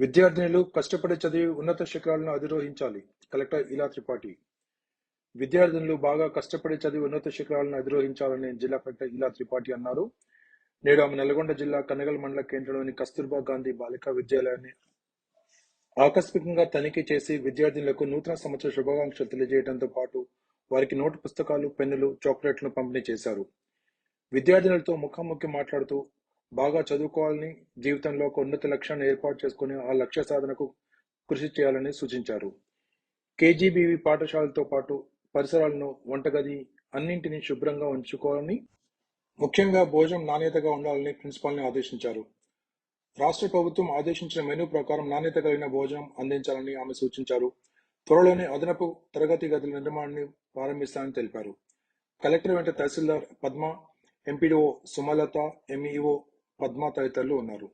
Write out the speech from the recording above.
విద్యార్థినులు కష్టపడి చదివి ఉన్నత శిఖరాలను అధిరోహించాలి. కలెక్టర్ ఇలా త్రిపాఠి. విద్యార్థినులు బాగా కష్టపడి చదివి ఉన్నత శిఖరాలను అధిరోహించాలని జిల్లా కలెక్టర్ ఇలా త్రిపాఠి అన్నారు. నేడు ఆమె నల్గొండ జిల్లా కనగల్ మండల కేంద్రంలోని కస్తూర్బా గాంధీ బాలికా విద్యాలయాన్ని ఆకస్మికంగా తనిఖీ చేసి విద్యార్థినులకు నూతన సంవత్సర శుభాకాంక్షలు తెలియజేయడంతో పాటు వారికి నోటు పుస్తకాలు పెన్నులు చాక్లెట్లను పంపిణీ చేశారు. విద్యార్థినులతో ముఖాముఖి మాట్లాడుతూ బాగా చదువుకోవాలని జీవితంలో ఒక ఉన్నత లక్ష్యాన్ని ఏర్పాటు చేసుకుని ఆ లక్ష్య సాధనకు కృషి చేయాలని సూచించారు. కేజీబీవి పాఠశాలతో పాటు పరిసరాలను వంటగది అన్నింటినీ శుభ్రంగా ఉంచుకోవాలని ముఖ్యంగా భోజనం నాణ్యతగా ఉండాలని ప్రిన్సిపాల్ని ఆదేశించారు. రాష్ట్ర ప్రభుత్వం ఆదేశించిన మెనూ ప్రకారం నాణ్యత కలిగిన భోజనం అందించాలని ఆమె సూచించారు. త్వరలోనే అదనపు తరగతి గదుల నిర్మాణాన్ని ప్రారంభిస్తానని తెలిపారు. కలెక్టర్ వెంట తహసీల్దార్ పద్మ ఎంపీడీఓ సుమలత ఎంఈఓ పద్మ తదితరులు ఉన్నారు.